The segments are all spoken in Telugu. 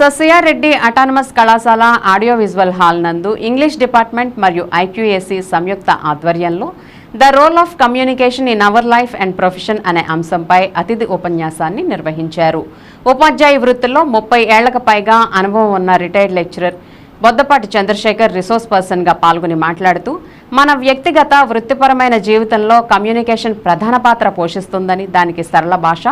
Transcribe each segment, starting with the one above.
ససియారెడ్డి అటానమస్ కళాశాల ఆడియో విజువల్ హాల్ నందు ఇంగ్లీష్ డిపార్ట్మెంట్ మరియు ఐక్యూఏసీ సంయుక్త ఆధ్వర్యంలో the role of communication in our life and profession అనే అంశంపై అతిథి ఉపన్యాసాన్ని నిర్వహించారు. ఉపాధ్యాయ వృత్తిలో ముప్పై ఏళ్ళకు పైగా అనుభవం ఉన్న retired lecturer Boddapati Chandrasekhar resource పర్సన్గా పాల్గొని మాట్లాడుతూ మన వ్యక్తిగత వృత్తిపరమైన జీవితంలో కమ్యూనికేషన్ ప్రధాన పాత్ర పోషిస్తుందని దానికి సరళ భాష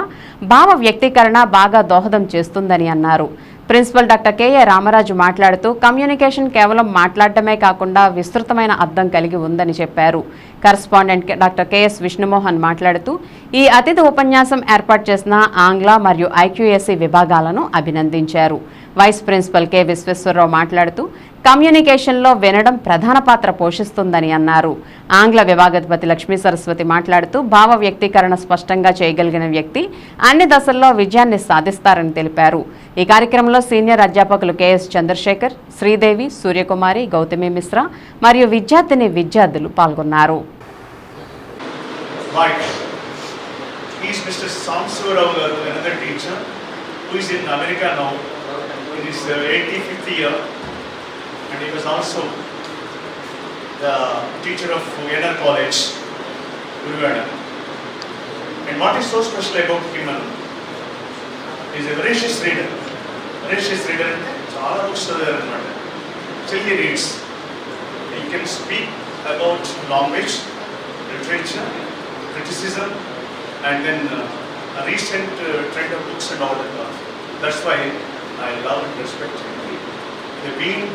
భావ వ్యక్తీకరణ బాగా దోహదం చేస్తుందని అన్నారు. ప్రిన్సిపల్ డాక్టర్ కెఏ రామరాజు మాట్లాడుతూ కమ్యూనికేషన్ కేవలం మాట్లాడటమే కాకుండా విస్తృతమైన అర్థం కలిగి ఉందని చెప్పారు. కరస్పాండెంట్ డాక్టర్ కెఎస్ విష్ణుమోహన్ మాట్లాడుతూ ఈ అతిథి ఉపన్యాసం ఏర్పాటు చేసిన ఆంగ్ల మరియు ఐక్యూఎస్సీ విభాగాలను అభినందించారు. వైస్ ప్రిన్సిపల్ కె విశ్వేశ్వరరావు మాట్లాడుతూ కమ్యూనికేషన్లో వినడం ప్రధాన పాత్ర పోషిస్తుందని అన్నారు. ఆంగ్ల విభాగాధిపతి లక్ష్మీ సరస్వతి మాట్లాడుతూ భావ వ్యక్తీకరణ స్పష్టంగా చేయగలిగిన వ్యక్తి అన్ని దశల్లో విజయాన్ని సాధిస్తారని తెలిపారు. ఈ కార్యక్రమంలో సీనియర్ అధ్యాపకులు కెఎస్ చంద్రశేఖర్ శ్రీదేవి సూర్యకుమారి గౌతమి మిశ్రా మరియు విద్యార్థిని విద్యార్థులు పాల్గొన్నారు. He is Mr. Samsurao Garu, another teacher who is in America now. in his uh, 85th year and he was also the teacher of Vienna College, Guruvada. And what is so special about him? He is a voracious reader. Voracious reader అంటే చాలా బుక్స్ చదివారు అనమాట చెల్లి reads he can speak about language, literature, criticism, and then uh, a recent uh, trend of books and all that. uh, That's why I love and respect him. They've been,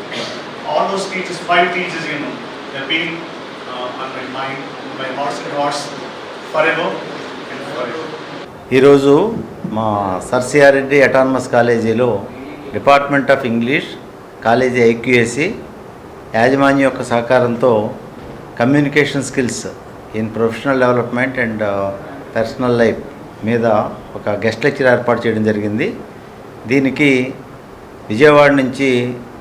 all those teachers, five teachers, you know, they've been uh, on my mind, my hearts and hearts forever and forever. ఈరోజు మా సర్సియారెడ్డి అటానమస్ కాలేజీలో department of English college IQSC యాజమాన్యం యొక్క సహకారంతో communication skills in professional development and personal life మీద ఒక గెస్ట్ లెక్చర్ ఏర్పాటు చేయడం జరిగింది దీనికి విజయవాడ నుంచి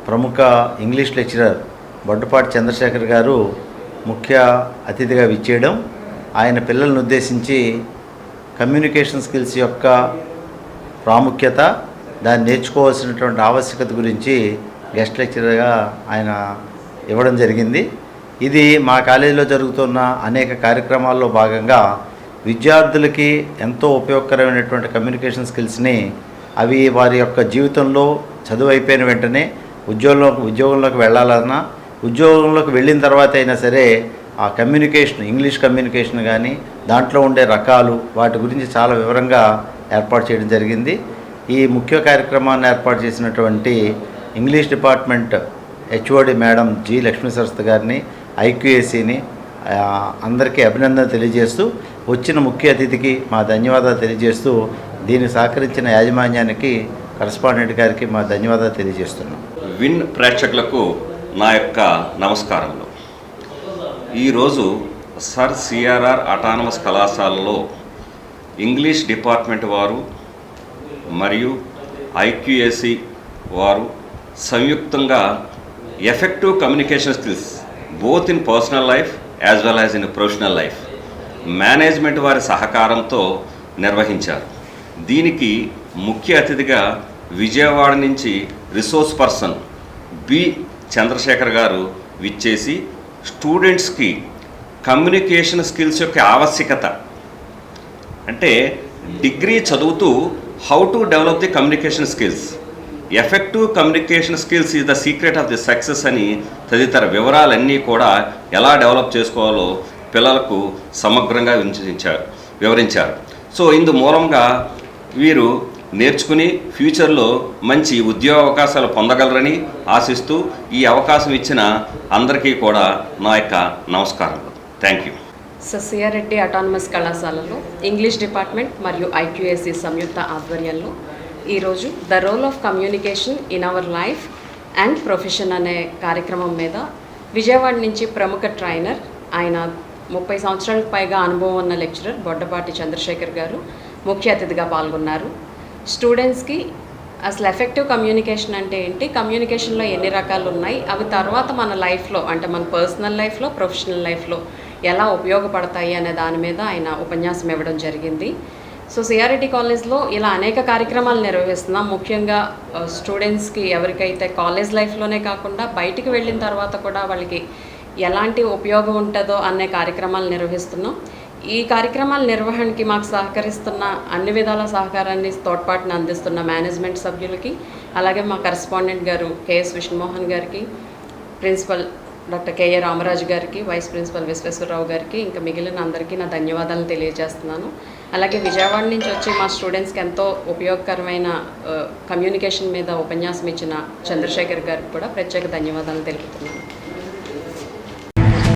ప్రముఖ ఇంగ్లీష్ లెక్చరర్ బొడ్డపాటి చంద్రశేఖర్ గారు ముఖ్య అతిథిగా విచ్చేయడం ఆయన పిల్లలను ఉద్దేశించి కమ్యూనికేషన్ స్కిల్స్ యొక్క ప్రాముఖ్యత దాన్ని నేర్చుకోవాల్సినటువంటి ఆవశ్యకత గురించి గెస్ట్ లెక్చరర్గా ఆయన ఇవ్వడం జరిగింది. ఇది మా కాలేజీలో జరుగుతున్న అనేక కార్యక్రమాల్లో భాగంగా విద్యార్థులకి ఎంతో ఉపయోగకరమైనటువంటి కమ్యూనికేషన్ స్కిల్స్ని అవి వారి యొక్క జీవితంలో చదువు అయిపోయిన వెంటనే ఉద్యోగంలోకి ఉద్యోగంలోకి వెళ్ళాలన్నా ఉద్యోగంలోకి వెళ్ళిన తర్వాత అయినా సరే ఆ కమ్యూనికేషన్ ఇంగ్లీష్ కమ్యూనికేషన్ కానీ దాంట్లో ఉండే రకాలు వాటి గురించి చాలా వివరంగా ఏర్పాటు చేయడం జరిగింది. ఈ ముఖ్య కార్యక్రమాన్ని ఏర్పాటు చేసినటువంటి English department HOD madam G Lakshmi Saraswati గారిని ఐక్యూఏసీని అందరికీ అభినందన తెలియజేస్తూ వచ్చిన ముఖ్య అతిథికి మా ధన్యవాదాలు తెలియజేస్తూ దీన్ని సహకరించిన యాజమాన్యానికి కరస్పాండెంట్ గారికి మా ధన్యవాదాలు తెలియజేస్తున్నాం. విన్ ప్రేక్షకులకు నా యొక్క నమస్కారములు. ఈరోజు sir C R R autonomous కళాశాలలో ఇంగ్లీష్ డిపార్ట్మెంట్ వారు మరియు ఐక్యూఎస్సి వారు సంయుక్తంగా effective communication skills both in personal life as well as in professional life management వారి సహకారంతో నిర్వహించారు. దీనికి ముఖ్య అతిథిగా విజయవాడ నుంచి రిసోర్స్ పర్సన్ బి చంద్రశేఖర్ గారు విచ్చేసి స్టూడెంట్స్కి కమ్యూనికేషన్ స్కిల్స్ యొక్క ఆవశ్యకత. అంటే డిగ్రీ చదువుతూ how to develop the communication skills. Effective communication skills is the secret of the success అని తదితర వివరాలన్నీ కూడా ఎలా డెవలప్ చేసుకోవాలో పిల్లలకు సమగ్రంగా వివరించారు వివరించారు. సో ఇందు మూలంగా వీరు నేర్చుకుని ఫ్యూచర్లో మంచి ఉద్యోగ అవకాశాలు పొందగలరని ఆశిస్తూ ఈ అవకాశం ఇచ్చిన అందరికీ కూడా నా యొక్క నమస్కారాలు థ్యాంక్ యూ ససియారెడ్డి అటానమస్ కళాశాలలో ఇంగ్లీష్ డిపార్ట్మెంట్ మరియు ఐక్యూఎస్సి సంయుక్త ఆధ్వర్యంలో ఈరోజు the role of communication in our life and profession అనే కార్యక్రమం మీద విజయవాడ నుంచి ప్రముఖ ట్రైనర్ ఆయన ముప్పై సంవత్సరాలకు పైగా అనుభవం ఉన్న లెక్చరర్ బొడ్డపాటి చంద్రశేఖర్ గారు ముఖ్య అతిథిగా పాల్గొన్నారు. స్టూడెంట్స్కి అసలు ఎఫెక్టివ్ కమ్యూనికేషన్ అంటే ఏంటి? కమ్యూనికేషన్లో ఎన్ని రకాలు ఉన్నాయి? అవి తర్వాత మన లైఫ్లో అంటే మన పర్సనల్ లైఫ్లో ప్రొఫెషనల్ లైఫ్లో ఎలా ఉపయోగపడతాయి అనే దాని మీద ఆయన ఉపన్యాసం ఇవ్వడం జరిగింది. సో సిఆర్ఐటి కాలేజ్లో ఇలా అనేక కార్యక్రమాలు నిర్వహిస్తున్నాం. ముఖ్యంగా స్టూడెంట్స్కి ఎవరికైతే కాలేజ్ లైఫ్లోనే కాకుండా బయటికి వెళ్ళిన తర్వాత కూడా వాళ్ళకి ఎలాంటి ఉపయోగం ఉంటుందో అనే కార్యక్రమాలు నిర్వహిస్తున్నాం. ఈ కార్యక్రమాల నిర్వహణకి మాకు సహకరిస్తున్న అన్ని విధాల సహకారాన్ని తోడ్పాటును అందిస్తున్న మేనేజ్మెంట్ సభ్యులకి అలాగే మా కరెస్పాండెంట్ గారు కేఎస్ విష్ణుమోహన్ గారికి ప్రిన్సిపల్ డాక్టర్ కేఏ రామరాజు గారికి వైస్ ప్రిన్సిపల్ విశ్వేశ్వరరావు గారికి ఇంకా మిగిలిన అందరికీ నా ధన్యవాదాలు తెలియజేస్తున్నాను. అలాగే విజయవాడ నుంచి వచ్చి మా స్టూడెంట్స్కి ఎంతో ఉపయోగకరమైన కమ్యూనికేషన్ మీద ఉపన్యాసం ఇచ్చిన చంద్రశేఖర్ గారికి కూడా ప్రత్యేక ధన్యవాదాలు తెలుపుతున్నాను.